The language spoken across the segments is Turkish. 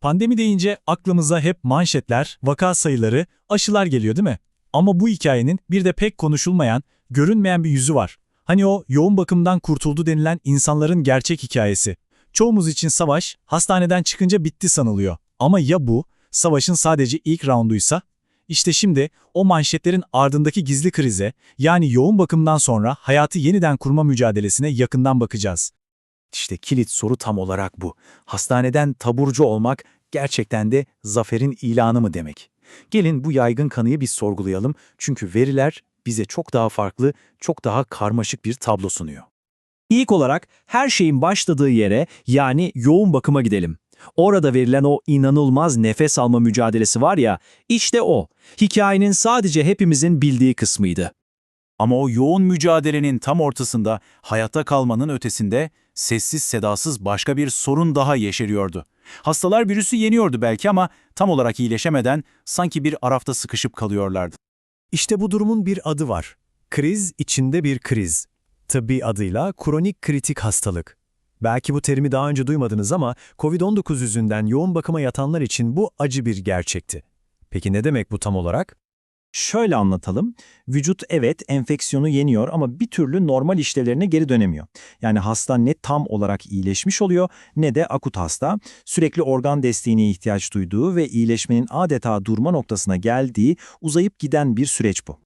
Pandemi deyince aklımıza hep manşetler, vaka sayıları, aşılar geliyor değil mi? Ama bu hikayenin bir de pek konuşulmayan, görünmeyen bir yüzü var. Hani o yoğun bakımdan kurtuldu denilen insanların gerçek hikayesi. Çoğumuz için savaş, hastaneden çıkınca bitti sanılıyor. Ama ya bu, savaşın sadece ilk rounduysa? İşte şimdi o manşetlerin ardındaki gizli krize, yani yoğun bakımdan sonra hayatı yeniden kurma mücadelesine yakından bakacağız. İşte kilit soru tam olarak bu. Hastaneden taburcu olmak gerçekten de zaferin ilanı mı demek? Gelin bu yaygın kanıyı bir sorgulayalım çünkü veriler bize çok daha farklı, çok daha karmaşık bir tablo sunuyor. İlk olarak her şeyin başladığı yere yani yoğun bakıma gidelim. Orada verilen o inanılmaz nefes alma mücadelesi var ya, işte o. Hikayenin sadece hepimizin bildiği kısmıydı. Ama o yoğun mücadelenin tam ortasında, hayatta kalmanın ötesinde sessiz sedasız başka bir sorun daha yeşeriyordu. Hastalar virüsü yeniyordu belki ama tam olarak iyileşemeden sanki bir arafta sıkışıp kalıyorlardı. İşte bu durumun bir adı var. Kriz içinde bir kriz. Tıbbi adıyla kronik kritik hastalık. Belki bu terimi daha önce duymadınız ama COVID-19 yüzünden yoğun bakıma yatanlar için bu acı bir gerçekti. Peki ne demek bu tam olarak? Şöyle anlatalım. Vücut evet enfeksiyonu yeniyor ama bir türlü normal işlevlerine geri dönemiyor. Yani hasta ne tam olarak iyileşmiş oluyor ne de akut hasta. Sürekli organ desteğine ihtiyaç duyduğu ve iyileşmenin adeta durma noktasına geldiği uzayıp giden bir süreç bu.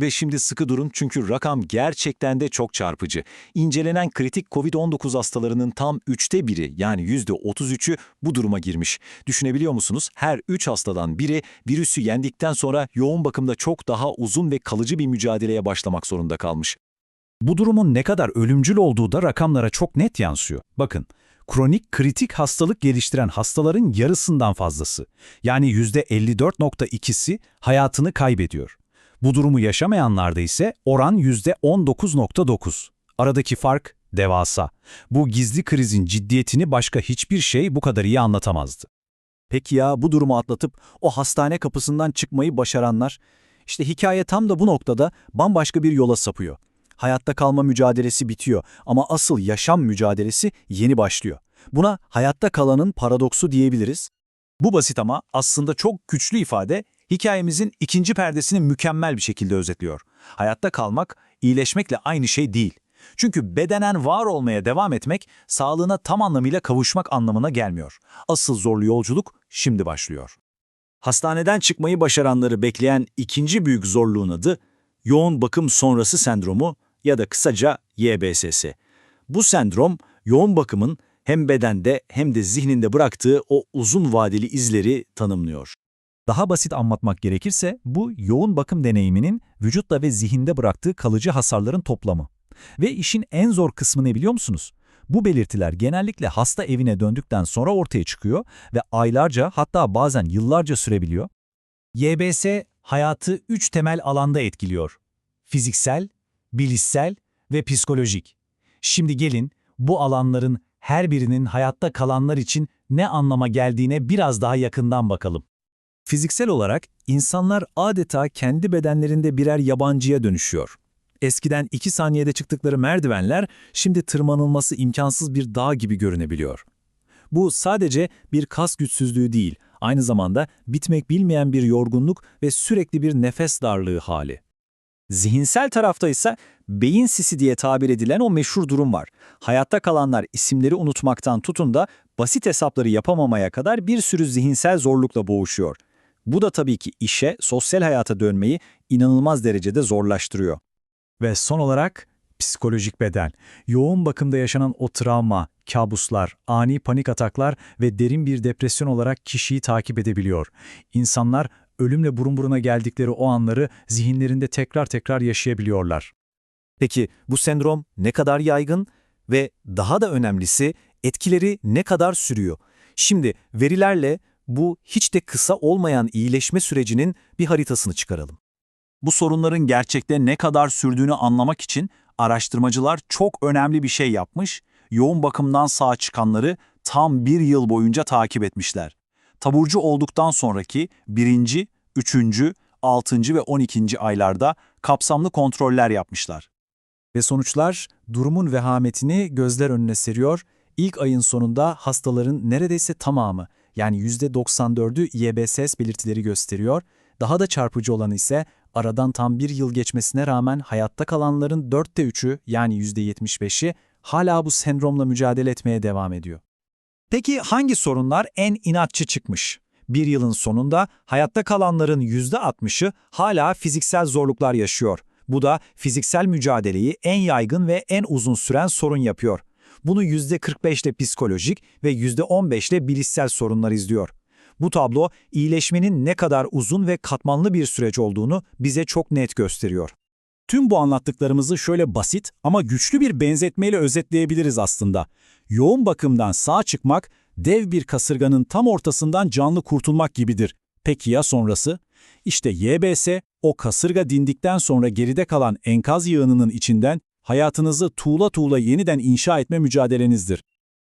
Ve şimdi sıkı durun çünkü rakam gerçekten de çok çarpıcı. İncelenen kritik COVID-19 hastalarının tam üçte biri yani %33'ü bu duruma girmiş. Düşünebiliyor musunuz? Her 3 hastadan biri virüsü yendikten sonra yoğun bakımda çok daha uzun ve kalıcı bir mücadeleye başlamak zorunda kalmış. Bu durumun ne kadar ölümcül olduğu da rakamlara çok net yansıyor. Bakın, kronik kritik hastalık geliştiren hastaların yarısından fazlası, yani %54.2'si hayatını kaybediyor. Bu durumu yaşamayanlarda ise oran %19.9. Aradaki fark devasa. Bu gizli krizin ciddiyetini başka hiçbir şey bu kadar iyi anlatamazdı. Peki ya bu durumu atlatıp o hastane kapısından çıkmayı başaranlar? İşte hikaye tam da bu noktada bambaşka bir yola sapıyor. Hayatta kalma mücadelesi bitiyor ama asıl yaşam mücadelesi yeni başlıyor. Buna hayatta kalanın paradoksu diyebiliriz. Bu basit ama aslında çok güçlü ifade hikayemizin ikinci perdesini mükemmel bir şekilde özetliyor. Hayatta kalmak, iyileşmekle aynı şey değil. Çünkü bedenen var olmaya devam etmek, sağlığına tam anlamıyla kavuşmak anlamına gelmiyor. Asıl zorlu yolculuk şimdi başlıyor. Hastaneden çıkmayı başaranları bekleyen ikinci büyük zorluğun adı, yoğun bakım sonrası sendromu ya da kısaca YBSS. Bu sendrom, yoğun bakımın hem bedende hem de zihninde bıraktığı o uzun vadeli izleri tanımlıyor. Daha basit anlatmak gerekirse bu yoğun bakım deneyiminin vücutta ve zihinde bıraktığı kalıcı hasarların toplamı. Ve işin en zor kısmı ne biliyor musunuz? Bu belirtiler genellikle hasta evine döndükten sonra ortaya çıkıyor ve aylarca hatta bazen yıllarca sürebiliyor. YBS hayatı üç temel alanda etkiliyor. Fiziksel, bilişsel ve psikolojik. Şimdi gelin bu alanların her birinin hayatta kalanlar için ne anlama geldiğine biraz daha yakından bakalım. Fiziksel olarak insanlar adeta kendi bedenlerinde birer yabancıya dönüşüyor. Eskiden 2 saniyede çıktıkları merdivenler şimdi tırmanılması imkansız bir dağ gibi görünebiliyor. Bu sadece bir kas güçsüzlüğü değil, aynı zamanda bitmek bilmeyen bir yorgunluk ve sürekli bir nefes darlığı hali. Zihinsel tarafta ise beyin sisi diye tabir edilen o meşhur durum var. Hayatta kalanlar isimleri unutmaktan tutun da basit hesapları yapamamaya kadar bir sürü zihinsel zorlukla boğuşuyor. Bu da tabii ki işe, sosyal hayata dönmeyi inanılmaz derecede zorlaştırıyor. Ve son olarak psikolojik beden. Yoğun bakımda yaşanan o travma, kabuslar, ani panik ataklar ve derin bir depresyon olarak kişiyi takip edebiliyor. İnsanlar ölümle burun buruna geldikleri o anları zihinlerinde tekrar tekrar yaşayabiliyorlar. Peki bu sendrom ne kadar yaygın ve daha da önemlisi etkileri ne kadar sürüyor? Şimdi verilerle bu hiç de kısa olmayan iyileşme sürecinin bir haritasını çıkaralım. Bu sorunların gerçekte ne kadar sürdüğünü anlamak için araştırmacılar çok önemli bir şey yapmış, yoğun bakımdan sağ çıkanları tam bir yıl boyunca takip etmişler. Taburcu olduktan sonraki birinci, üçüncü, altıncı ve on ikinci aylarda kapsamlı kontroller yapmışlar. Ve sonuçlar durumun vehametini gözler önüne seriyor. İlk ayın sonunda hastaların neredeyse tamamı Yani %94'ü IEBSS belirtileri gösteriyor. Daha da çarpıcı olanı ise aradan tam bir yıl geçmesine rağmen hayatta kalanların dörtte üçü yani %75'i hala bu sendromla mücadele etmeye devam ediyor. Peki hangi sorunlar en inatçı çıkmış? Bir yılın sonunda hayatta kalanların %60'ı hala fiziksel zorluklar yaşıyor. Bu da fiziksel mücadeleyi en yaygın ve en uzun süren sorun yapıyor. Bunu %45'le psikolojik ve %15'le bilişsel sorunlar izliyor. Bu tablo iyileşmenin ne kadar uzun ve katmanlı bir süreç olduğunu bize çok net gösteriyor. Tüm bu anlattıklarımızı şöyle basit ama güçlü bir benzetmeyle özetleyebiliriz aslında. Yoğun bakımdan sağ çıkmak, dev bir kasırganın tam ortasından canlı kurtulmak gibidir. Peki ya sonrası? İşte YBS, o kasırga dindikten sonra geride kalan enkaz yığınının içinden hayatınızı tuğla tuğla yeniden inşa etme mücadelenizdir.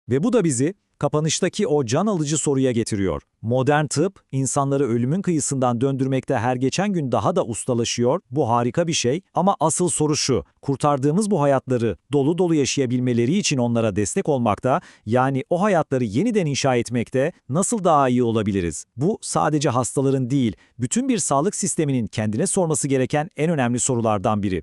Ve bu da bizi kapanıştaki o can alıcı soruya getiriyor. Modern tıp insanları ölümün kıyısından döndürmekte her geçen gün daha da ustalaşıyor. Bu harika bir şey ama asıl soru şu. Kurtardığımız bu hayatları dolu dolu yaşayabilmeleri için onlara destek olmakta, yani o hayatları yeniden inşa etmekte nasıl daha iyi olabiliriz? Bu sadece hastaların değil, bütün bir sağlık sisteminin kendine sorması gereken en önemli sorulardan biri.